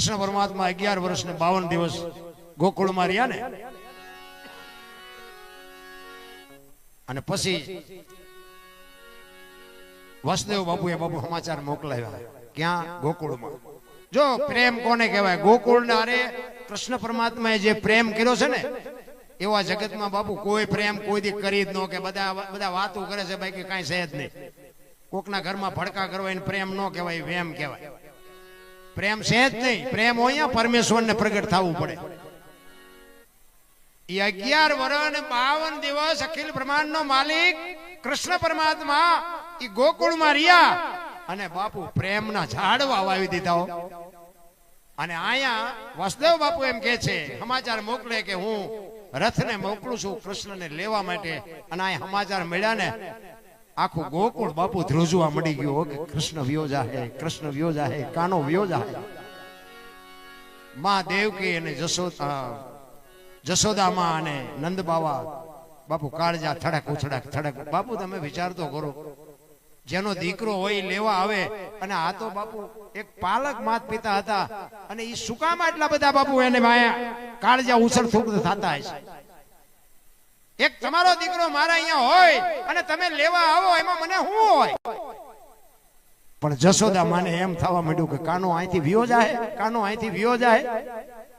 કૃષ્ણ પરમાત્મા અગિયાર વર્ષ ને બાવન દિવસ ગોકુળમાં રહ્યા ને? અને પછી વસુદેવ એ બાપુ સમાચાર મોકલાવ્યા, ક્યાં? ગોકુળમાં. જો પ્રેમ કોને કહેવાય? ગોકુળ ને અરે કૃષ્ણ પરમાત્માએ જે પ્રેમ કર્યો છે ને, એવા જગતમાં બાપુ કોઈ પ્રેમ કોઈ દી કરી જ ન કે બધા બધા વાતો કરે છે બાકી કાંઈ છે જ નહીં. કોકના ઘરમાં ભડકા કરવા પ્રેમ ન કહેવાય વેમ કહેવાય. પ્રેમ છે જ નહીં. પ્રેમ હોય પરમેશ્વરને પ્રગટ થવું પડે. એ અગિયાર વર્ષ બાવન દિવસ અખિલ બ્રહ્માંડ નો માલિક કૃષ્ણ પરમાત્મા એ ગોકુળમાં રહ્યા અને બાપુ પ્રેમના ઝાડવા વાવી દીધા અને અહીંયા વસુદેવ બાપુ એમ કે છે, સમાચાર મોકલે કે હું રથને મોકલું છું કૃષ્ણને લેવા માટે. અને આ સમાચાર મળ્યા ને આખું ગોકુળ બાપુ ધ્રુજવા મળી ગયો કે કૃષ્ણ વ્યો જાહે કૃષ્ણ વ્યો જાહે કાનો વ્યો જાહે માં દેવકી અને જશોદા, જશોદામાં અને નંદ બાવા બાપુ કાળજા થડક ઉછડક થડક. બાપુ તમે વિચાર કરો, જેનો દીકરો હોય લેવા આવે અને આ તો બાપુ એક પાલક માત પિતા હતા અને એ સુકામાં એટલા બધા બાપુ એને માયા? કાળજા ઉછળ થતા હશે. એક તમારો દીકરો મારા અહીંયા હોય અને તમે લેવા આવો, એમાં મને શું હોય? પણ જશોદા માને એમ થવા માંડ્યું કે કાનો અહીંથી વિયો જાય, કાનો અહીંથી વિયો જાય.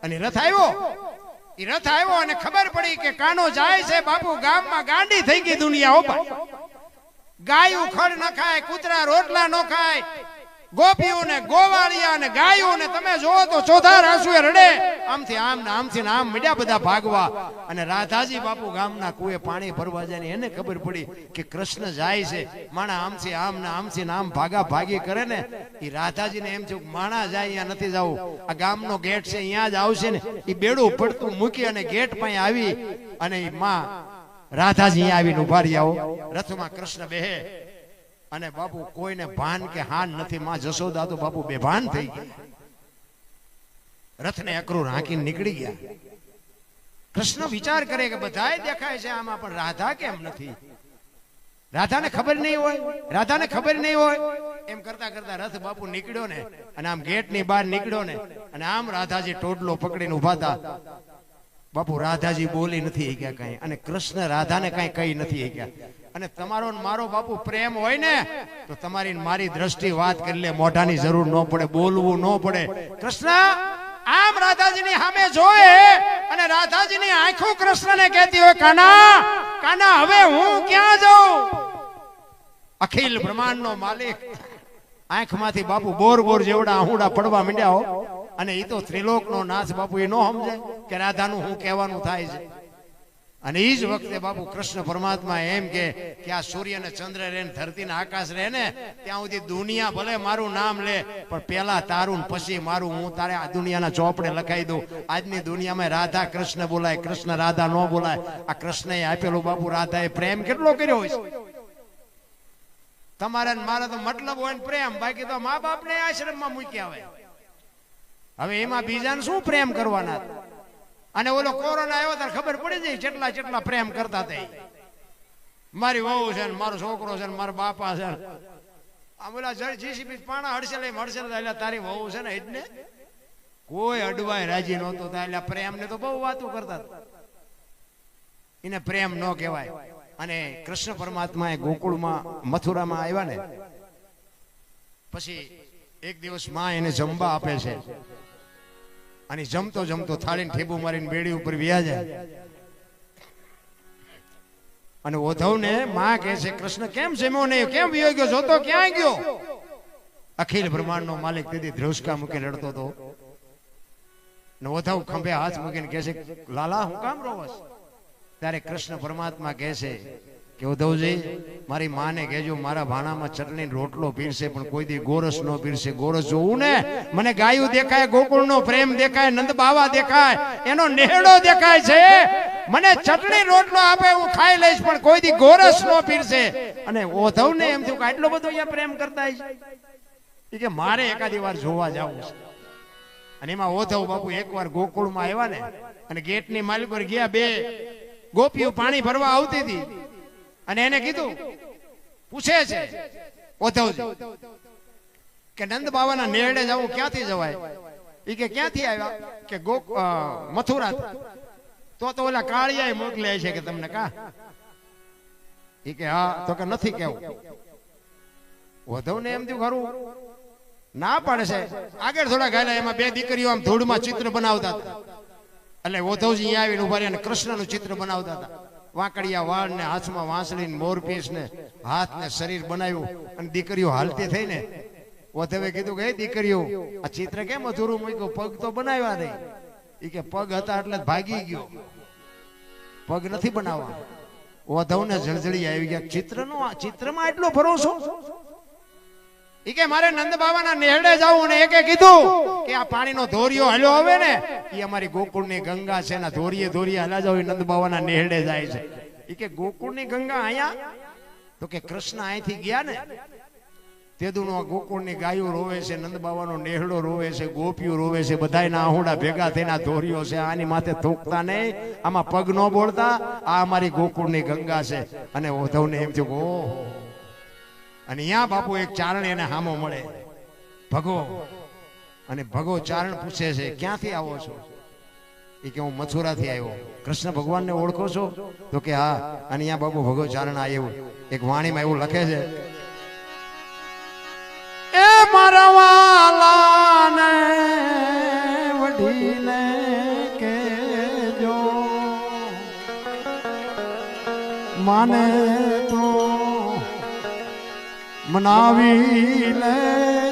અને રથ આવ્યો. એ રથ આવ્યો અને ખબર પડી કે કાનો જાય છે બાપુ, ગામમાં ગાંડી થઈ ગઈ દુનિયા ભાઈ ગાયું ખડ ન ખાય, કૂતરા રોટલા ન ખાય. ગોપીઓ ને ગોવાળિયા ને ગાયો તમે જોવો તો ચોથા રાસુએ રડે. આમથી આમ ને આમથી આમ મીડ્યા બધા ભાગવા. અને રાધાજી બાપુ ગામના કુએ પાણી ભરવા જાય એને ખબર પડી કે કૃષ્ણ જાય છે. માણા આમથી આમ ને આમથી આમ ભાગા ભાગી કરે ને એ રાધાજીને એમ થયું માણા જાય, અહીંયા નથી જવું. આ ગામનો ગેટ છે, અહીંયા જ આવશે ને. એ બેડું પડતું મૂકી અને ગેટ પાસે આવી અને એ માં રાધાજી અહીંયા આવીને ઊભા રહ્યા રથમાં કૃષ્ણ બેહે. અને બાપુ કોઈને ભાન કે હાન નથી, માં જશોદા તો બાપુ બેભાન થઈ ગયા. રથને અકરું હાંકીને નીકળી ગયા. કૃષ્ણ વિચાર કરે કે બધાય દેખાય છે આમાં, પણ રાધા કેમ નથી? રાધાને ખબર નહીં હોય, રાધાને ખબર નહીં હોય. એમ કરતા કરતા રથ બાપુ નીકળ્યો ને, અને આમ ગેટની બહાર નીકળ્યો ને, અને આમ રાધાજી ટોટલો પકડીને ઊભા હતા. બાપુ રાધાજી બોલી નથી ગયા કઈ, અને કૃષ્ણ રાધાને કઈ કઈ નથી ગયા અને તમારો મારો બાપુ પ્રેમ હોય ને, તો તમારી મારી દ્રષ્ટિ વાત કરી લે, મોઢાની જરૂર ન પડે, બોલવું ન પડે. કૃષ્ણ, આમ રાધાજીની સામે જોએ અને રાધાજીની આંખો કૃષ્ણને કહેતી હોય, કાના કાના, હવે હું ક્યાં જાઉં? અખિલ બ્રહ્માંડનો માલિક. આંખમાંથી બાપુ બોર બોર જેવડા આહુડા પડવા માંડ્યા હો. અને એ તો ત્રિલોકનો નાશ બાપુ એ ન સમજે કે રાધાનું હું કહેવાનું થાય છે. અને એ જ વખતે બાપુ કૃષ્ણ પરમાત્મા એમ કે આ સૂર્ય ને ચંદ્ર રે ને ધરતી ને આકાશ રે ને, ત્યાં સુધી દુનિયા ભલે મારું નામ લે, પણ પેલા તારું પછી મારું. હું તારે આ દુનિયાના ચોપડે લખાઈ દઉં. આજની દુનિયામાં રાધા કૃષ્ણ બોલાય, કૃષ્ણ રાધા ન બોલાય. આ કૃષ્ણએ આપેલું બાપુ રાધાએ પ્રેમ કેટલો કર્યો હોય? તમારે મારે તો મતલબ હોય ને પ્રેમ. બાકી તો મા બાપ ને આશ્રમમાં મૂક્યા હોય. હવે એમાં બીજાને શું પ્રેમ કરવાના? અને ઓલો કોરોના આવ્યો ત્યારે ખબર પડી જાય જેટલા જેટલા પ્રેમ કરતા તે. મારી વહુ છે ને મારો છોકરો છે ને મારા બાપા છે. આમ ઓલા જીસીબી પાણા હડશે લઈ હડસે એટલે તારી વહુ છે ને એટલે કોઈ અડવાય રાજી નહોતો એટલે પ્રેમ ને તો બહુ વાતો કરતા એને પ્રેમ ન કહેવાય. અને કૃષ્ણ પરમાત્મા એ ગોકુળમાં, મથુરામાં આવ્યા ને, પછી એક દિવસમાં એને જમવા આપે છે. અને જમતો જમતો થાળીને ઠેબુ મારીને બેડી ઉપર વ્યા જાય. અને ઓધવને માં કહે છે, કૃષ્ણ, કેમ જમ્યો નહીં? કેમ વિયો ગયો? જોતો ક્યાં ગયો? અખિલ બ્રહ્માંડનો માલિક દીદી ધ્રુસકા મૂકીને રડતો હતો. ને ઓધવ ખંભે હાથ મૂકીને કહે છે, લાલા, હું કામ રોવસ? ત્યારે કૃષ્ણ પરમાત્મા કહે છે કે ઉદ્ધવજી, મારી માને કહેજો, મારા ભાણામાં ચટણી રોટલો પીરશે પણ કોઈ દી ગોરસ નો પીરશે ગોરસ જોવું ને? મને ગાયું દેખાય ગોકુળ નો પ્રેમ દેખાય નંદ બાવા દેખાય, એનો નેહડો દેખાય છે. મને ચટણી, રોટલો આપે, હું ખાઈ લઈશ, પણ કોઈ દી ગોરસ નો પીરશે અને ઓધવ ને એમ થયું કે આટલો બધો અહીંયા પ્રેમ કરતા કે મારે એકાદી વાર જોવા જવું છે. અને એમાં ઓધવ બાપુ એકવાર ગોકુળમાં આવ્યા ને, અને ગેટની માલિક પર ગયા બે ગોપીઓ પાણી ભરવા આવતી હતી. અને એને કીધું, પૂછે છે કે નંદ બાવાના નેરડે જવું ક્યાંથી જવાય? એ કે ક્યાંથી આવ્યા? કે ગોક મથુરા તો તો ઓલા કાળિયાએ મોકલ્યા છે કે તમને કા? એ કે, હા, તો કે નથી કેવું. વધવને એમ થયું, ખરું, ના પાડે છે. આગળ થોડા ગાયલા એમાં બે દીકરીઓ આમ ધૂળમાં ચિત્ર બનાવતા હતા. એટલે ઓધવજી અહીંયા આવીને ઊભા રહ્યા અને કૃષ્ણનું ચિત્ર બનાવતા હતા. વાંકડિયા વાળ ને હાથમાં વાંસળી ને મોરપીસ ને હાથ ને શરીર બનાવ્યું અને દીકરીઓ હાલતી થઈને ઓધવે કીધું કે દીકરીઓ, આ ચિત્ર કેમ અધૂરું મૂક્યું? પગ તો બનાવ્યા નહીં. એ કે, પગ હતા એટલે ભાગી ગયો. પગ નથી બનાવવા ઓધવને જળજળી આવી ગયા. ચિત્રનો આ ચિત્રમાં એટલો ભરોસો ઈ કે મારે નંદ બાબાના નેહડે જાવું અને એકે કીધું કે આ પાણીનો ધોરિયો હાલ્યો આવે ને, ઈ અમારી ગોકુળની ગંગા છે ના ધોરીએ ધોરીએ હલા જાવ નંદ બાબાના નેહડે જાય છે. ઈ કે ગોકુળની ગંગા અહીંયા? તો કે કૃષ્ણ અહીંથી ગયા ને, તેદુનો ગોકુળની ગાયો રોવે છે, નંદ બાબાનો નેહડો રોવે છે, ગોપીઓ રોવે છે, બધાયના આહુડા ભેગા થઈને ધોરિયો છે, આની માથે થૂકતા નહીં, આમાં પગ ન બોલતા આ અમારી ગોકુળની ગંગા છે. અને ઓધવને એમ થયું ઓહો અને અહીંયા બાપુ એક ચારણ એને હામો મળે. ભગો, અને ભગો ચારણ પૂછે છે, ક્યાંથી આવો છો? એ કે, હું મથુરાથી આવ્યો. કૃષ્ણ ભગવાનને ઓળખો છો? તો કે, હા. અને અહીંયા બાપુ ભગો ચારણ આવ્યું એક વાણીમાં એવું લખે છે, એ મારા વાલાને, વઢીને કેજો માને મનાવી લેજો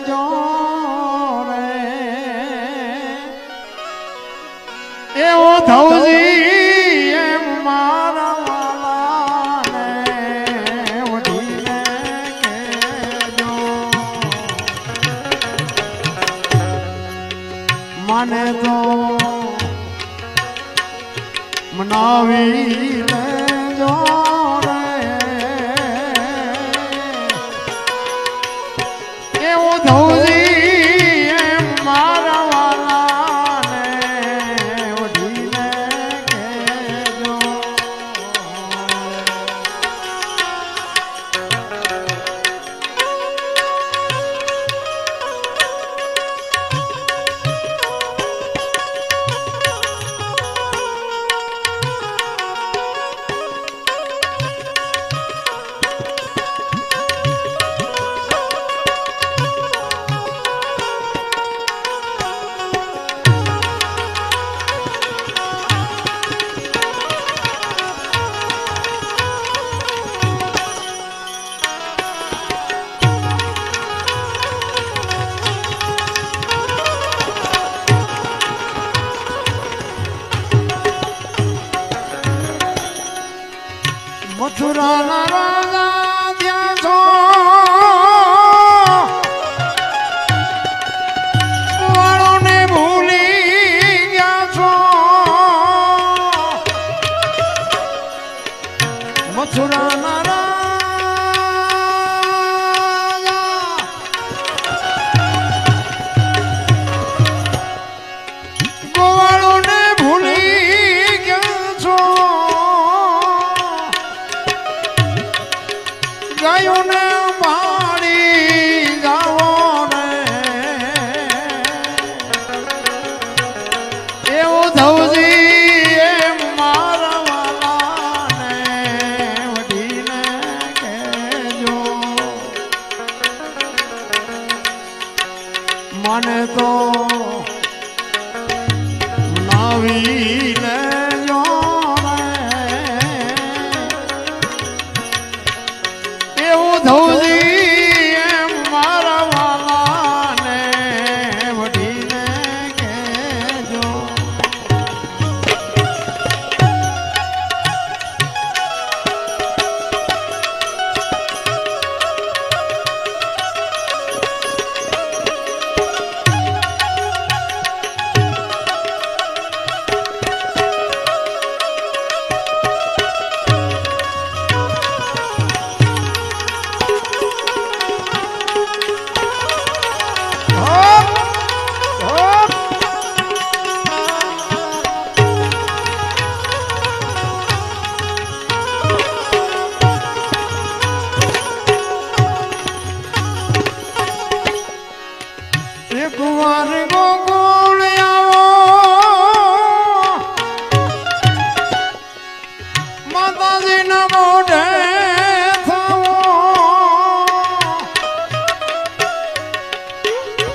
મથુરાના રાજા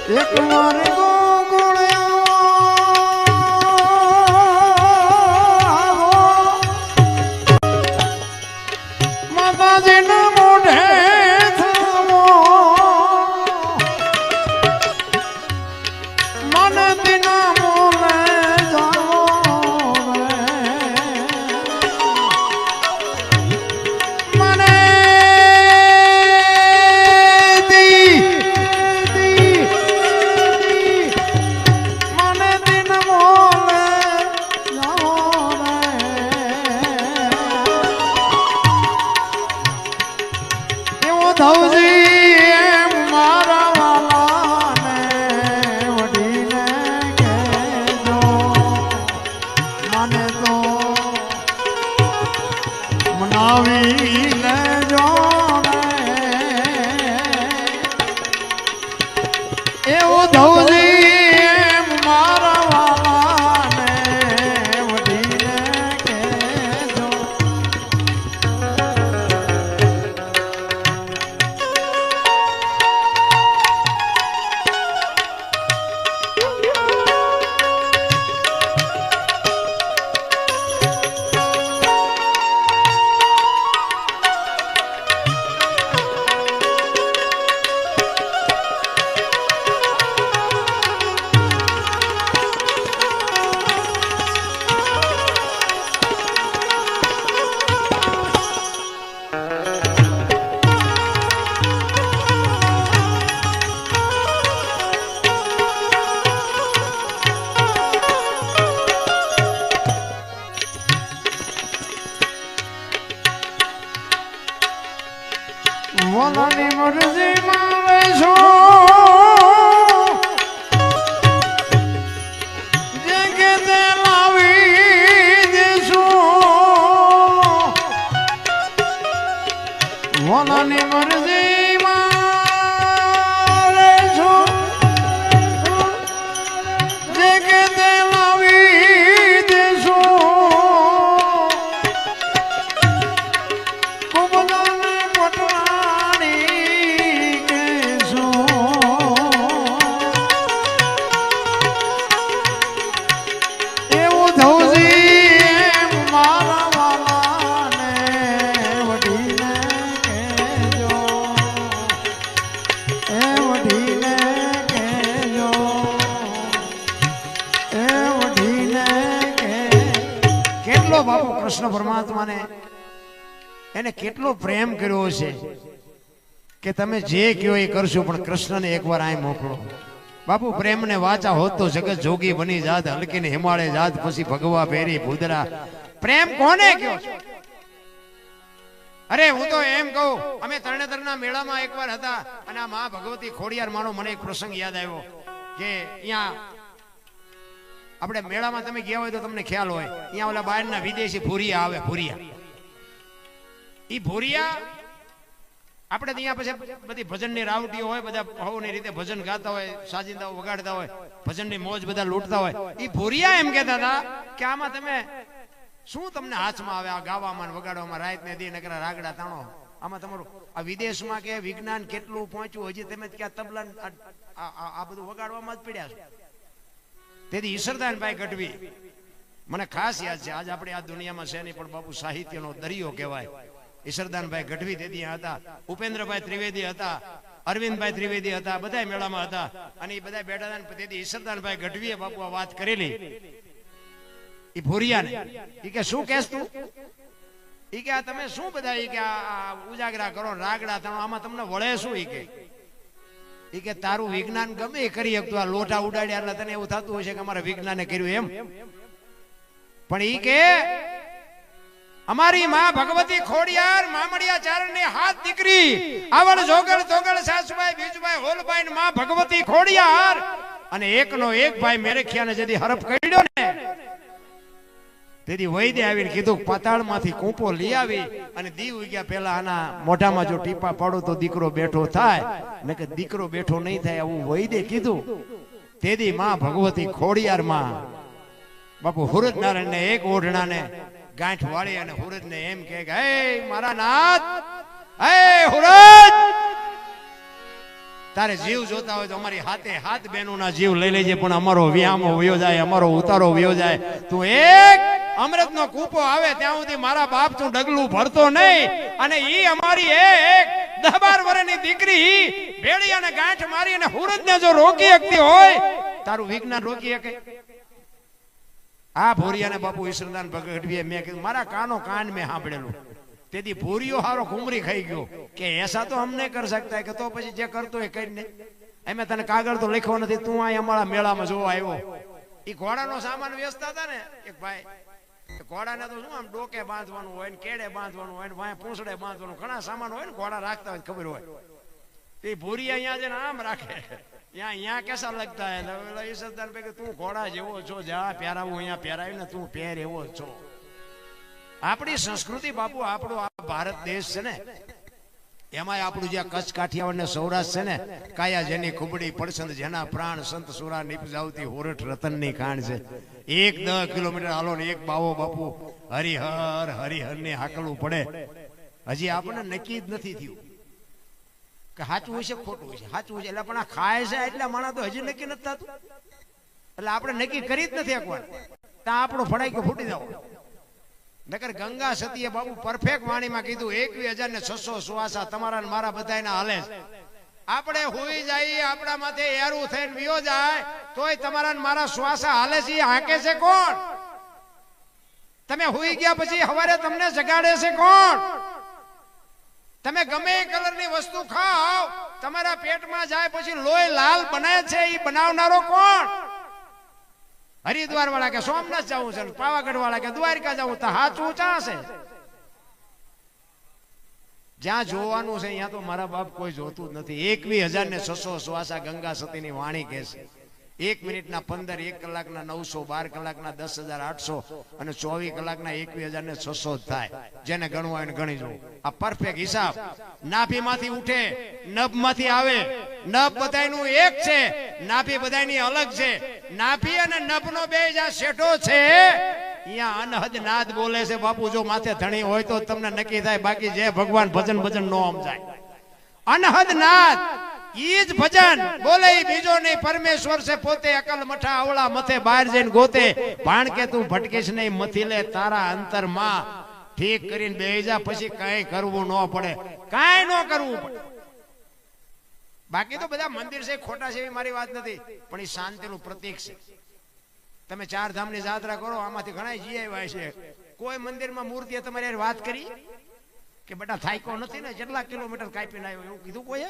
લખનો રે ગોગોળે મોલાની મુરજી મારે છું. કેટલો બાપુ કૃષ્ણ પરમાત્માને એને કેટલો પ્રેમ કર્યો છે કે તમે જે કયો એ કરશો, પણ કૃષ્ણને એકવાર આ મોકલો. બાપુ, પ્રેમને વાચા હોત તો જગત જોગી બની જાત, હલકીને હિમાળે જાત, પછી ભગવા પહેરી ભૂદરા. પ્રેમ કોને કયો અરે, હું તો એમ કહું, અમે તરણેતરના મેળામાં એકવાર હતા, અને આ મા ભગવતી ખોડિયાર માનો મને એક પ્રસંગ યાદ આવ્યો, કે અહીંયા આપણે મેળામાં તમે ગયા હોય તો તમને ખ્યાલ હોય. અહીંયા ઓલા બહારના વિદેશી ભૂરિયા આવે, ભૂરિયા. એ ભૂરિયા આપણે ત્યાં પછી બધી ભજનની રાવટીઓ હોય, બધા ભાવની રીતે ભજન ગાતા હોય, સાજિંદાઓ વગાડતા હોય, ભજનની મોજ બધા લૂંટતા હોય. એ ભૂરિયા એમ કહેતા હતા કે આમાં તમે શું તમને હાથમાં આવે આ ગાવામાં વગાડવામાં રાત ને દી નકરા રાગડા તાણો. આમાં તમારું આ વિદેશમાં કે વિજ્ઞાન કેટલું પહોંચ્યું, હજી તમે ક્યાં તબલા આ બધું વગાડવામાં જ પડ્યા છો. તેથી ઈશ્વરદાનભાઈ ગઢવી, મને ખાસ યાદ છે, આજ આપણે આ દુનિયામાં છે નહીં, પણ બાપુ સાહિત્યનો દરિયો કહેવાય. ઈશ્વરદાનભાઈ ગઢવી ત્યાં હતા, ઉપેન્દ્રભાઈ ત્રિવેદી હતા, અરવિંદભાઈ ત્રિવેદી હતા બધા મેળામાં હતા, અને એ બધા બેઠા હતા તેથી ઈશ્વરદાનભાઈ ગઢવીએ બાપુ આ વાત કરેલી. એ ભૂરિયાને એ કે, શું કહેશ તું? એ કે, આ તમે શું બધા ઈ કે ઉજાગરા કરો, રાગડા તણો આમાં તમને વળે શું? ઈ કે ઈ કે તારું વિજ્ઞાન ગમે એ કરી શકતું આ લોટા ઉડાડ્યા એટલે તને એવું થતું હશે કે અમારા વિજ્ઞાને કર્યું એમ. પણ ઈ કે અમારી માં ભગવતી ખોડિયાર મામડિયા ચારણની હાથ દીકરી આવડ જોગળ તોગળ સાસુભાઈ, બીજુભાઈ હોલભાઈ માં ભગવતી ખોડિયાર. અને એકનો એક ભાઈ મેરેખિયાને જેથી હરફ કર્યો ને તેથી વૈદ્ય આવીને કીધું, પાતાળમાંથી કૂંપો લઈ આવી અને દીવ ઉગ્યા પહેલા આના મોઢામાં જો ટીપા પાડો તો દીકરો બેઠો થાય. ને કે દીકરો બેઠો નહીં થાય. આવું વૈદ્ય કીધું તેથી માં ભગવતી ખોડિયાર માં બાપુ હુરજ નારાયણ ને એક ઓઢણાને ગાંઠ વાળી અને હુરજ ને એમ કે, હે મારા નાથ, હે હુરજ તારે જીવ જોતા હોય તો અમારી હાથે હાથ બહેનોના જીવ લઈ લેજે, પણ અમારો વ્યામો વયો જાય, અમારો ઉતારો વયો જાય. તું એક અમૃતનો કૂપો આવે ત્યાં સુધી મારા બાપ તું ડગલું ભરતો નહીં. અને ઈ અમારી એક દહ બાર દીકરી ભેળી અને ગાંઠ મારી અને હુરજને જો રોકી શકતી હોય, તારું વિજ્ઞાન રોકી શકે. આ ભોરિયાને બાપુ ઈશ્વરદાન ભગડવીએ મેં કીધું, મારા કાનો કાન મેં સાંભળેલું. તેથી ભૂરીઓ હારો ઘુમરી ખાઈ ગયો. કે એસા તો હમ નહીં કરી શકતા, કે તો પછી જે કરતો એ કરીને એમે તને કાગળ તો લખવો નથી, તું અહીં અમારા મેળામાં જોવા આવ્યો. એ ઘોડાનો સામાન વેચતા હતા ને, એક ભાઈ ઘોડાને તો શું આમ ડોકે બાંધવાનું હોય ને કેડે બાંધવાનું હોય ને વાય પૂંછડે બાંધવાનું, ઘણા સામાન હોય ને ઘોડા રાખતા હોય ખબર હોય. તે ભૂરી અહીંયા છે ને આમ રાખે. ત્યાં અહીંયા કેસા લગતા હે સરદાર ભાઈ તું ઘોડા જેવો છો, જા, પહેરાવું, અહીંયા પહેરાવી ને તું પહેર એવો છો. આપણી સંસ્કૃતિ બાપુ, આપણો આ ભારત દેશ છે ને, એમાંય આપણું જે કચ્છ, કાઠિયાવાડ ને સૌરાષ્ટ્ર છે ને, કાયા જેની ખુબડી પડસંદ, જેના પ્રાણ સંત સુરા નિપજાવતી હોરઠ રતનની ખાણ છે. એક દસ કિલોમીટર હાલો ને એક બાવો બાપુ, હરિહર હરિહર ને હાકલવું પડે. હજી આપણને નક્કી જ નથી થયું કે સાચું હશે ખોટું છે સાચું હશે એટલે પણ આ ખાય છે એટલે માણસ તો હજી નક્કી નથી થતું. એટલે આપણે નક્કી કરી જ નથી એકવાર ત્યાં આપણો ફડાઈ કે ફૂટી જાવ. નકર ગંગા સતીએ બાબુ પરફેક્ટ વાણીમાં કીધું, એકવીસ હજાર ને છસો સુવાસા તમારા મારા બધાના હાલે આપણે હોઈ જઈએ આપણા માથે એરું થઈને વિયો જાય, તોય તમારા મારા શ્વાસા હાલે છે હાકે છે કોણ? તમે હોઈ ગયા પછી હવારે તમને જગાડે છે કોણ? તમે ગમે કલરની વસ્તુ ખાઓ, તમારા પેટમાં જાય પછી લોહી લાલ બને છે એ બનાવનારો કોણ? હરિદ્વાર વાળા કે સોમનાથ જવું છે પાવાગઢ વાળા કે દ્વારકા જવું, તો હાચું ચા છે જ્યાં જોવાનું છે, ત્યાં તો મારા બાપ કોઈ જોતું જ નથી. એકવી હજાર ને છસો શ્વાસા ગંગા સતીની વાણી કે છે. એક મિનિટના પંદર, એક કલાકના નવસો, બાર કલાકના દસ હજાર, આઠસો અને ચોવીસ કલાકના એકવીસ હજાર ને છસો થાય. જેને ગણવું હોય ગણી જવું. આ પરફેક્ટ હિસાબ. નાભીમાંથી ઉઠે, નભમાંથી આવે. નભ બધાયનું એક છે. નાભી બધાયની અલગ છે. નાભી અને નભનો બે જ્યાં શેઠો છે. અહીંયા અનહદ નાદ બોલે છે, બાપુ, જો માથે ધણી હોય તો તમને નક્કી થાય. બાકી જે ભગવાન ભજન ભજન નો સમજાય. અનહદ નાદ. ઈ જ ભજન. બોલે બીજો નહીં, પરમેશ્વર છે, પોતે અકલ મઠા અવળા મથે બહાર જઈને ગોતે. ભાણ કે તું ભટકીશ નહીં, મથી લે તારા અંતરમાં. ઠીક કરીને જા પછી કઈ કરવું ન પડે. કઈ ન કરવું પડે. બાકી તો બધા મંદિર છે, ખોટા છે મારી વાત નથી. પણ એ શાંતિનું પ્રતીક છે. તમે ચાર ધામની જાત્રા કરો, આમાંથી ઘણા જી આવ્યા છે. કોઈ મંદિરમાં મૂર્તિએ તમારી વાત કરી? કે બેટા થાયકો નથી ને કેટલા કિલોમીટર કાપીને આવ્યો, એવું કીધું કોઈએ?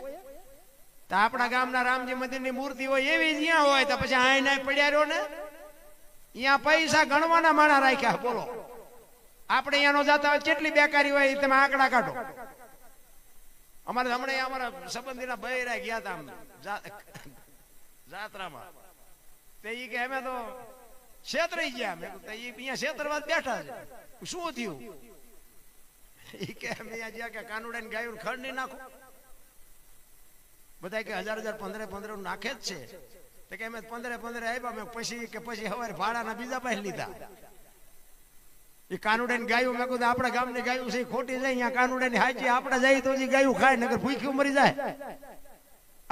તો આપણા ગામના રામજી મંદિરની મૂર્તિ હોય એવી જ્યાં હોય, તો પછી આઈ નાય પડ્યા ને. અહીંયા પૈસા ગણવાના માણા રાખ્યા, બોલો. આપણે અહીંયાનો જાતા હોય, કેટલી બેકારી હોય તમે આંકડા કાઢો. અમારે હમણાં અમારા સંબંધીના બૈરા ગયા હતા જાત્રામાં. તે ઈ કે અમે તો છેતરાઈ ગયા, મેં તો ઈ અહીંયા છેતરવા બેઠા છે. શું થયું? ઈ કે અમે અહીંયા જ્યાં કે કાનુડાની ગાયું ખડ નહીં નાખો. બધા કે હજાર હજાર પંદરે પંદર નાખે જ છે. તો કે અમે પંદરે પંદરે આવ્યા મેં પછી કે પછી હવે ભાડાના બીજા પાસે લીધા. એ કાનુડાની ગાયું, મેં કીધું આપણા ગામની ગાયું છે ખોટી જાય અહીંયા કાનુડાની હાજી આપણે જઈએ તો ગાયું ખાય નગર ભૂખ્યું મરી જાય.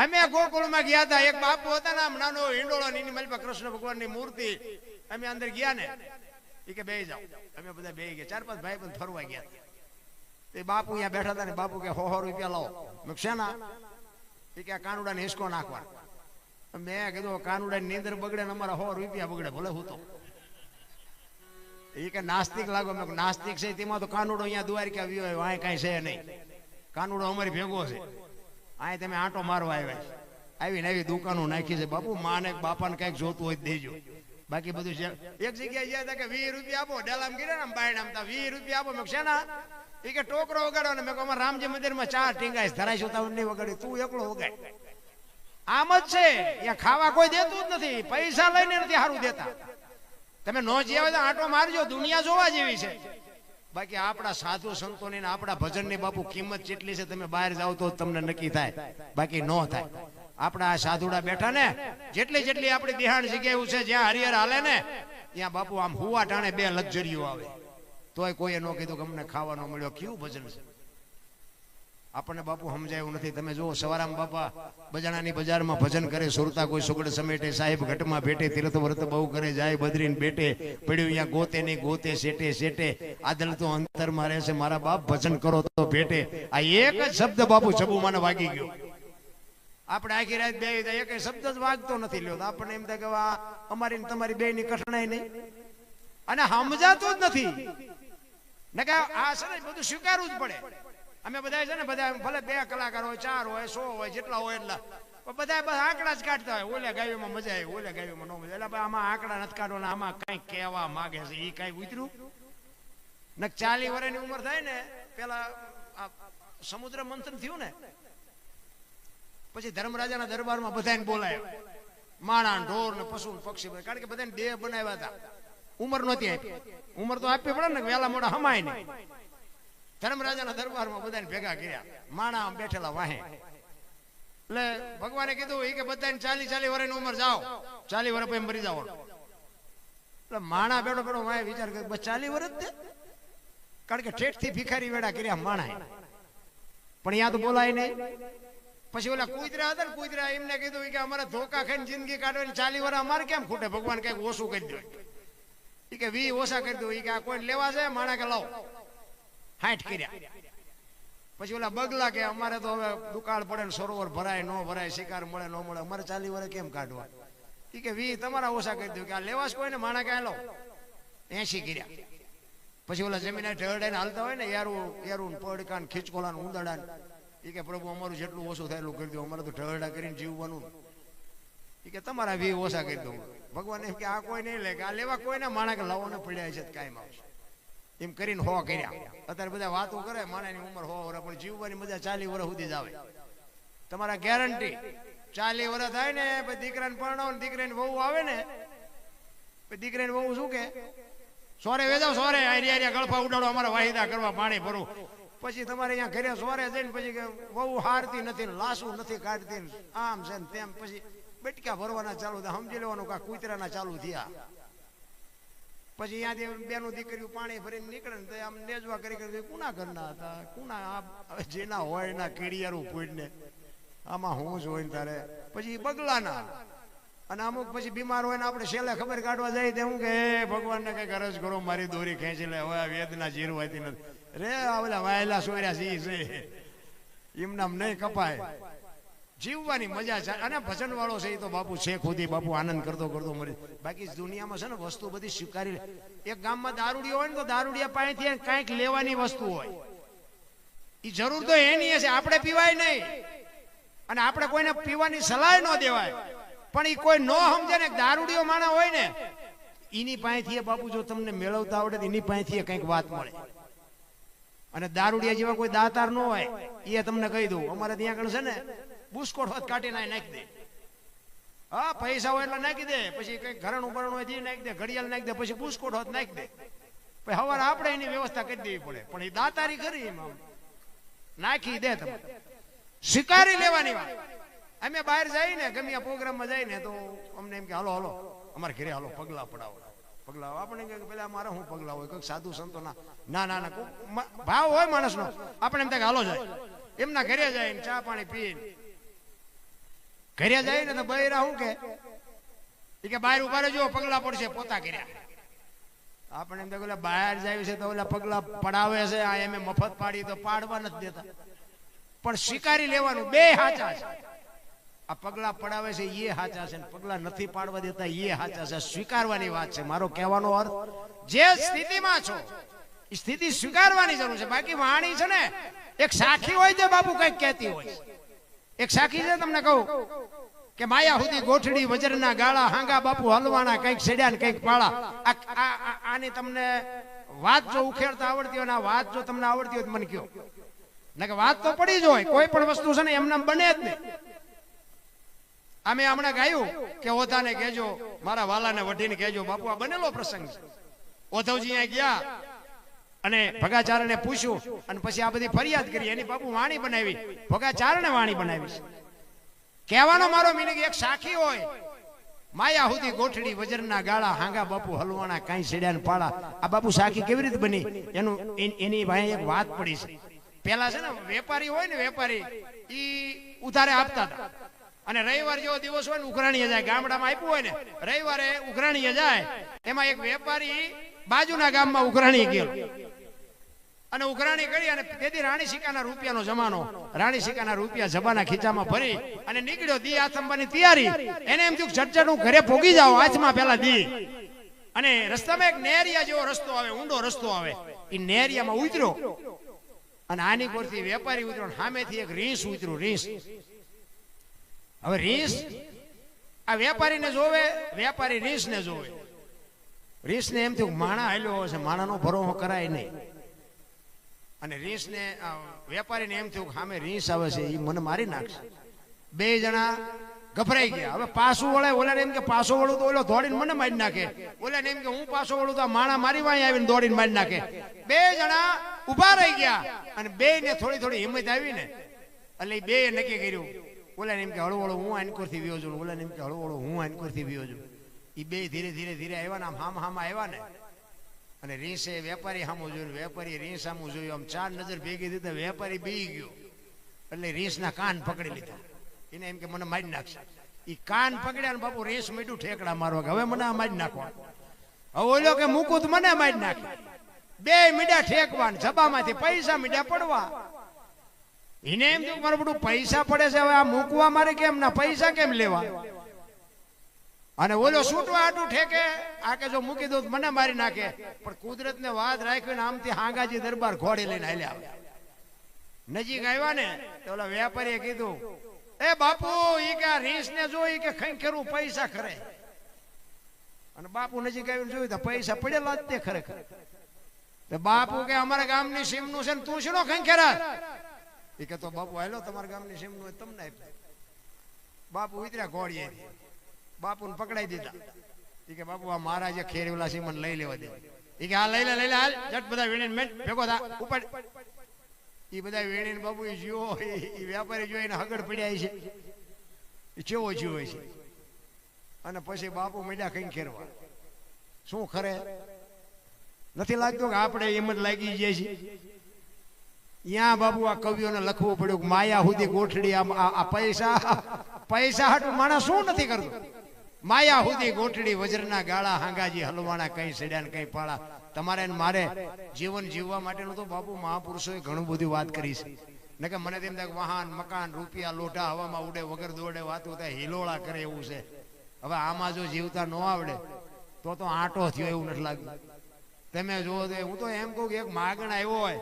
અમે ગોકુળમાં ગયા હતા, એક બાપુ હતા ને નાનો હિંડોળો ની મલપા કૃષ્ણ ભગવાનની મૂર્તિ. અમે અંદર ગયા ને એ કે બે જાઓ. અમે બધા બે ગયા, ચાર પાંચ ભાઈ પણ ફરવા ગયા. તે બાપુ અહીંયા બેઠા હતા ને બાપુ કે હો રૂપિયા લાવો. મેં શેના? એ કે આ કાનુડાને હિસકો નાખવા મેં કીધું કાનુડાની નીંદર બગડે ને અમારા સો રૂપિયા બગડે, ભલે હું તો. એ કે નાસ્તિક લાગો. મેં નાસ્તિક છે, તેમાં તો કાનુડો અહીંયા દ્વારિકા આવ્યો હોય અહીં કાંઈ છે નહીં. કાનુડો અમારી ભેગો છે. અહીં તમે આંટો મારવા આવ્યા છે. આવીને આવી દુકાનો નાખી છે. બાપુ, માને બાપાને કંઈક જોતું હોય દેજો. બાકી બધું છે. એક જગ્યાએ ગયા હતા કે વીસ રૂપિયા આપો, ડેલામ ગીરે ને બાયણ આમ વીસ રૂપિયા આપો. મેં શેના? એ કે ટોકરો વગાડો ને મેં કહું, રામજી મંદિરમાં ચાર ટીંગાઈશ ધરાઈશું તો નહીં વગાડી. તું એકલો વગાડ. આમ જ છે. અહીંયા ખાવા કોઈ દેતું જ નથી. પૈસા લઈને નથી સારું દેતા. તમે નો જીવે આટો મારજો. દુનિયા જોવા જેવી છે. બાકી આપણા સાધુ સંતોની ને આપણા ભજનની બાપુ કિંમત જેટલી છે તમે બહાર જાઓ તો તમને નક્કી થાય. બાકી નો થાય. આપણા આ સાધુડા બેઠા ને જેટલી જેટલી આપણી દિહાણ જગ્યા એવું છે જ્યાં હરિહર હાલે ને ત્યાં બાપુ આમ હુવા ટાણે બે લક્ઝરીઓ આવે. તોય કોઈએ ન કીધું કે અમને ખાવાનો મળ્યો. કેવું ભજન છે? આપણને બાપુ સમજાયું નથી. તમે જુઓ, સવારામ બાપા બજાણાની બજારમાં ભજન કરે, સુરતા કોઈ સુગડ સમેટે, સાહેબ ઘટમાં ભેટે, તીર્થ વ્રત બહુ કરે, જાય બદરીને બેટે, પડ્યું અહીંયા ગોતે નહીં, ગોતે, શેટે શેટે. આદલ તો અંતરમાં રહે છે. મારા બાપ ભજન કરો તો ભેટે. આ એક જ શબ્દ બાપુ છબુ મને વાગી ગયો. આપણે આખી રાત બે એક શબ્દ જ વાગતો નથી લ્યો. આપણને એમ થાય કે અમારી તમારી બે ની કઠણાઈ નહીં. અને સમજાતું જ નથી. કે આ બધું સ્વીકારવું જ પડે. અમે બધા છે ને, બધા ભલે બે કલાકાર હોય, ચાર હોય, સો હોય, જેટલા હોય એટલા. બધા બસ આંકડા જ કાઢતા હોય. ઓલે ગાયોમાં મજા આવી, ઓલે ગાયોમાં ન મજા એટલે આમાં આંકડા નથી કાઢવાના, આમાં કઈ કહેવા માંગે છે એ કઈ ઉતર્યું. ને ચાલી વર્ષની ઉંમર થાય ને, પેલા સમુદ્ર મંથન થયું ને, પછી ધર્મરાજાના દરબારમાં બધાને બોલાય. માણા ઢોર ને પશુ પક્ષી. કારણ કે બધાને દેહ બનાવ્યા હતા. ઉંમર નહોતી આપી. ઉંમર તો આપવી પડે ને, વેલા મોડા હમાય નહીં. ધર્મરાજાના દરબારમાં બધાને ભેગા કર્યા. માણા આમ બેઠેલા વાહે. એટલે ભગવાને કીધું એ કે બધાને ચાલી ચાલી વર્ષની ઉંમર જાઓ. ચાલી વર્ષ પછી મરી જાઓ. એટલે માણા બેઠો બેઠો વાહે વિચાર કર્યો, બસ ચાલી વર્ષ જ કારણ કે ઠેઠથી ભિખારી વેડા કર્યા માણાએ. પણ યા તો બોલાય નહીં. પછી ઓલા કુતરા હતા ને કુતરા એમને કીધું કે અમારે ધોકા ખાઈને જિંદગી કાઢવાની ચાલી વર્ષ અમારે કેમ ખૂટે? ભગવાન કંઈક ઓછું કરી દો. ઈ કે વી ઓછા કરી દઉં, ઈ કે આ કોઈ લેવા છે માણા કે લાવ હાઠ કર્યા. પછી ઓલા બગલા કે અમારે તો હવે દુકાળ પડે ને સરોવર ભરાય, ન ભરાય, શિકાર મળે, ન મળે, અમારે ચાલી વળે કેમ કાઢવા? ઈ કે વી તમારા ઓછા કરી દઉં, કે આ લેવા જ કોઈને માણા કે લો એસી કર્યા. પછી ઓલા જમીન ઢળડાઈને હાલતા હોય ને, યારું યારું પડકા ને ખીચકોલા ને ને ઈ કે પ્રભુ, અમારું જેટલું ઓછું થાય, એટલું કરી દો અમારે તો ઢળડા કરીને જીવવાનું. એ કે તમારા વી ઓછા કરી દઉં. ભગવાન એમ કે આ કોઈ નહીં લે, કે આ લેવા કોઈને માણક કે લાવો ને પડ્યા છે કાયમ આવશે એમ કરીને હો કર્યા. અત્યારે બધા વાતો કરે, માણાની ઉંમર હો વર, પણ જીવવાની મજા ચાલી વર સુધી જ આવે. તમારા ગેરંટી ચાલી વર થાય ને, પછી દીકરાને પરણાવો ને દીકરાની વહુ આવે ને, પછી દીકરાની વહુ શું કે? સોરે વેજાવ સોરે આર્યા આર્યા, ગળફા ઉડાડો, અમારા વાહિદા કરવા, પાણી ભરું. પછી તમારે અહીંયા ઘરે સોરે જઈને, પછી વહુ હારતી નથી લાસુ નથી કાઢતી આમ છે ને તેમ, પછી બેટકા ભરવાના ચાલુ થયા, સમજી લેવાનું કા કૂતરાના ચાલુ થયા. પછી અહીંયાથી બેનું દીકરીઓ પાણી ભરીને નીકળે ને આમ નેજવા કરી કરી કુના ઘરના હતા? કુના જેના હોય એના કીડિયારું પૂઈને આમાં હું જ હોય તારે. પછી બગલાના. અને અમુક પછી બીમાર હોય ને આપણે છેલ્લે ખબર કાઢવા જાય તે હું કે ભગવાનને કંઈક અરજ કરો, મારી દોરી ખેંચી લે, હવે વેદના જીરવાતી નથી. રે, આ ઓલા વાયેલા સોર્યા છે એમનામ નહીં કપાય. જીવવાની મજા છે અને ભજન વાળો છે એ તો બાપુ છે ખુદી, બાપુ આનંદ કરતો કરતો મરી. બાકી દુનિયામાં છે ને વસ્તુ બધી સ્વીકારી એક ગામમાં દારૂડી હોય ને તો દારૂડિયા પાસેથી કાંઈક લેવાની વસ્તુ હોય. એ જરૂર તો એની હશે આપણે પીવાય નહીં. અને આપણે કોઈને પીવાની સલાહ ન દેવાય. પણ એ કોઈ ન સમજે ને દારૂડીઓ માણા હોય ને એની પાસેથી બાપુ જો તમને મેળવતા આવડે તો એની પાસેથી કંઈક વાત મળે. અને દારૂડિયા જેવા કોઈ દાતાર ન હોય એ તમને કહી દઉં. અમારે ત્યાં આગળ છે ને બુસ્કોટ હોત કાઢી નાખી નાખી દે. હા, પૈસા હોય એટલે નાખી દે. પછી કઈ ઘરણું બરણું હોય નાખી દે, ઘડિયાળ નાખી દે, પછી બુસ્કોટ હોત નાખી દે. પછી હવારે આપણે એની વ્યવસ્થા કરી દેવી પડે. પણ એ દાતારી કરી એમાં નાખી દે તમે. સ્વીકારી લેવાની વાત. અમે બહાર જઈએ ને ગમે પ્રોગ્રામમાં જઈએ ને તો અમને એમ કે, હાલો હાલો, અમારે ઘરે હાલો, પગલા પડાવો. પગલા આપણે કે, પેલા મારે શું પગલા હોય? કંઈક સાધુ સંતો ના ના ના ના ભાવ હોય માણસનો. આપણે એમ થાય હાલો, જાય. એમના ઘરે જાય ચા પાણી પીને ઘરે જાય ને તો બૈરા શું કે? કે બહાર ઊભા રહેજો, પગલા પડશે, પોતા કર્યા આપણે એમ તો ઓલા બહાર જાય છે તો ઓલા પગલા પડાવે છે, આ એમ મફત પાડી તો પાડવા નથી દેતા. પણ સ્વીકારી લેવાનું બે હાચા છે. આ પગલા પડાવે છે એ હાચા છે પગલા નથી પાડવા દેતા એ હાચા છે. સ્વીકારવાની વાત છે, મારો કહેવાનો અર્થ, જે સ્થિતિમાં છો સ્થિતિ સ્વીકારવાની જરૂર છે. બાકી વાણી છે ને, એક સાખી હોય તો બાપુ કંઈક કહેતી હોય એક સાખી છે તમને કહું? કે માયા સુધી ગોઠડી, વજરના ગાળા, હાંગા બાપુ હલવાના, કંઈક સેડ્યા ને કંઈક પાળા. આની તમને વાત જો ઉખેડતા આવડતી હોય વાત જો તમને આવડતી હોય તો મને કયો. ને કે વાત તો પડી જ હોય, કોઈ પણ વસ્તુ છે ને એમને બને જ નહીં. અમે હમણાં ગાયું કે ઓધાને કહેજો, મારા વાલાને વઢીને કહેજો, બાપુ, આ બનેલો પ્રસંગ છે. ઓધવજી અહીંયા ગયા અને ભગાચારણે પૂછ્યું અને પછી આ બધી ફરિયાદ કરી. એની બાપુ વાણી બનાવી. ભગાચારણે વાણી બનાવી. કહેવાનો મારો મિનિંગ એક સાખી હોય. માયા સુધી ગોઠડી વજરના ગાળા, હાંગા બાપુ હલવાણા કાંઈ સેડ્યા ને પાળા. આ બાપુ સાખી કેવી રીતે બની? એનું એની ભાઈ એક વાત પડી છે. પેલા છે ને, વેપારી હોય ને વેપારી, ઈ ઉધારે આપતા હતા. અને રવિવાર જેવો દિવસ હોય ને, ઉઘરાણીએ જાય. ગામડામાં આપ્યું હોય ને, રવિવારે ઉઘરાણીએ જાય. એમાં એક વેપારી બાજુના ગામમાં ઉઘરાણી ગયો. અને ઉઘરાણી કરી અને તેથી રાણી સિક્કાના રૂપિયાનો જમાનો, રાણી સિક્કાના રૂપિયા જબાના ખીચામાં ભરી અને નીકળ્યો દી આથંબાની તૈયારી. એને એમ થયું ઝટઝટ હું ઘરે પોગી જાઉં, હાથમાં પેલા દી. અને રસ્તામાં એક નેરિયા જેવો રસ્તો આવે, ઊંડો રસ્તો આવે. એ નેરિયામાં ઉતર્યો. અને આની કોરથી વેપારી ઉતર્યો સામેથી એક રીસ ઉતર્યું રીસ હવે રીસ આ વેપારીને જોવે, વેપારી રીંસને જોવે. રીંસને એમ થયું માણા હાલ્યો હશે, માણાનો ભરોસો કરાય નહીં. અને રીંસને વેપારીને એમ થયું કે સામે રીંસ આવે છે એ મને મારી નાખશે. બે જણા ગભરાઈ ગયા. હવે પાછું વળે ઓલાને એમ કે પાછો વળું તો ઓલો દોડીને મને મારી નાખે. ઓલાને એમ કે, હું પાછો વળું તો માણા મારી વાંહે આવીને દોડીને મારી નાખે. બે જણા ઊભા રહી ગયા અને બે ને થોડી થોડી હિંમત આવી ને એટલે બે નક્કી કર્યું. ઓલાને એમ કે હળવો હળવો હું આનકોરથી વ્યો છું. ઓલાને એમ કે હળવો હળવો હું આનકોરથી વ્યો એ બે ધીરે ધીરે ધીરે આવ્યા ને આમ હામ હામ આવ્યા ને અને રીંસે વેપારી સામું જોયું, વેપારી રીંસ સામું જોયું. આમ ચાર નજર ભેગી દીધા વેપારી બી ગયો. એટલે રીસના કાન પકડી લીધા. એને એમ કે મને મારી નાખશે. એ કાન પકડ્યા ને બાપુ રીંસ મીઠું ઠેકડા મારવા કે હવે મને આ મારી નાખવા હવે ઓલો કે મૂકું તો મને મારી નાખે. બે મીડા ને જબામાંથી પૈસા મીડા પડવા. એને એમ થયું મારું બધું પૈસા પડે છે, હવે આ મૂકવા મારે કેમ ના? પૈસા કેમ લેવા? અને ઓલો છૂટવા આટું ઠેકે, આ કે જો મૂકી દઉં મને મારી નાખે. પણ કુદરત ને વાત રાખીને આમથી હાંગાજી દરબાર ઘોડી લઈને હાલ્યા આવ્યા નજીક આવ્યા ને, તો ઓલા વેપારીએ કીધું, એ બાપુ, ઈ કે આ રીસ ને જો એ કે ખંખેરું પૈસા ખરે. અને બાપુ નજીક આવીને જોયું તો પૈસા પડેલા જ તે ખરેખર. તો બાપુ કે, અમારા ગામની સીમનું છે ને તું શું ખંખેરા? એ કે, તો બાપુ, હાલો, તમારા ગામની સીમનું તમને આપ્યું. બાપુ ઉતર્યા ઘોડીએ. બાપુને પકડાઈ દીધા. એ કે બાપુ, આ મારા જે ખેરવેલા છે મને લઈ લેવા દે. એ કે, હા, લઈ લે લઈ લે, હાલ જટ બધા વીણીને મેં ભેગો થા ઉપર એ બધા વીણીને બાપુ એ જીવો એ વેપારી જોઈને હગડ પડ્યા છે. એ ચેવો જીવો છે. અને પછી બાપુ મીડા કઈ ખેરવા. શું ખરે? નથી લાગતું કે આપણે એમ જ લાગી જાય છે ત્યાં બાબુ આ કવિઓને લખવું પડ્યું માયા સુધી ગોઠડી આ આ પૈસા પૈસા હાટું માણસ શું નથી કરતો? માયા સુધી ગોઠડી વજ્રના ગાળા, હાંગાજી, હલવાણા, કઈ સડ્યા કઈ પાળા. તમારે મારે જીવન જીવવા માટેનું તો બાપુ મહાપુરુષોએ ઘણું બધું વાત કરી છે. ને કે મને તેમ થાય વાહન, મકાન, રૂપિયા, લોટા, હવામાં ઉડે, વગર દોડે, વાતું થાય, હિલોળા કરે એવું છે. હવે આમાં જો જીવતા ન આવડે, તો તો આંટો થયો એવું નથી લાગતું તમે જુઓ તો હું તો એમ કહું કે એક માગણ આવ્યો હોય.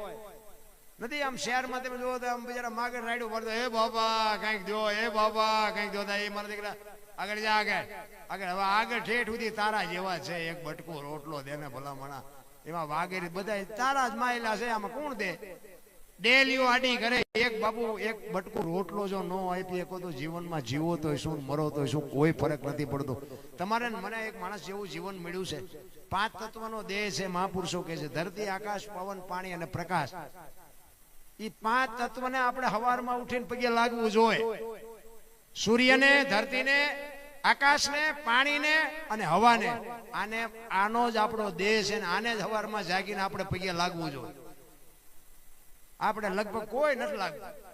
નથી આમ શહેરમાં તમે જુઓ તો આમ બિચારા માગણ રાડ્યું પડતો હે બાબા કંઈક દો હે બાબા કંઈક દો એ મારા દીકરા આગળ જા આગળ. આગળ, હવે આગળ ઠેઠ સુધી તારા જેવા છે, એક બટકો રોટલો દે ને ભલામણા. એમાં વાગેરી બધા તારા જ માયલા છે, આમાં કોણ દે? ડેલીઓ આડી કરે એક બાપુ, એક બટકો રોટલો જો ન આપી શકો તો જીવનમાં જીવો તો શું, મરો તો શું, કોઈ ફરક નથી પડતો. તમારે મને એક માણસ જેવું જીવન મળ્યું છે. પાંચ તત્વનો દેહ છે, મહાપુરુષો કહે છે, ધરતી, આકાશ, પવન, પાણી અને પ્રકાશ. એ પાંચ તત્વને આપણે હવારમાં ઉઠીને પગે લાગવું જોઈએ સૂર્યને, ધરતીને, આકાશને, પાણીને અને હવાને. આને, આનો જ આપણો દેહ છે આને જ હવારમાં જાગીને આપણે પગે લાગવું જોઈએ. આપણે લગભગ કોઈ નથી લાગતું.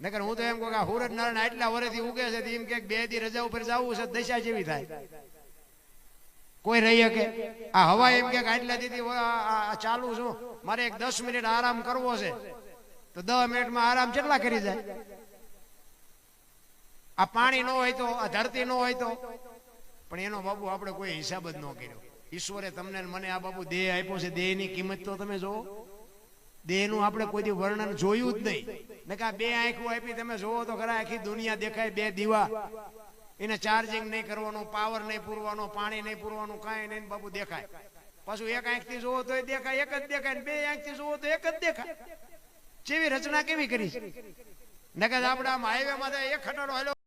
નકર હું તો એમ કહું કે આ નારાયણ આટલા વર્ષથી ઉગે છે એમ કે બે દી રજા ઉપર જવું છે દશા જેવી થાય. કોઈ રહી શકે? આ હવા એમ કે આટલા દીધી ચાલુ છું. મારે એક દસ મિનિટ આરામ કરવો છે. તો દસ મિનિટમાં આરામ કેટલા કરી જાય? આ પાણી ન હોય તો, આ ધરતી ન હોય તો. પણ એનો બાબુ આપણે કોઈ હિસાબ જ ન કર્યો. ઈશ્વરે તમને મને આ બાબુ દેહ આપ્યો છે, દેહની કિંમત તો તમે જોવો દેહનું આપણે કોઈ દી વર્ણન જોયું જ નહીં. ને કે આ બે આંખો આપી તમે જોવો તો ખરા આખી દુનિયા દેખાય બે દીવા. એને ચાર્જિંગ નહીં કરવાનું પાવર નહીં પૂરવાનો, પાણી નહીં પૂરવાનું, કાંઈ નહીં બાબુ દેખાય. પાછું એક આંખથી જોવો તો દેખાય, એક જ દેખાય બે આંખથી જોવો તો એક જ દેખાય. જેવી રચના કેવી કરી છે? નકર આમ હાઈવે માં એક ખટાડો હાલ્યો.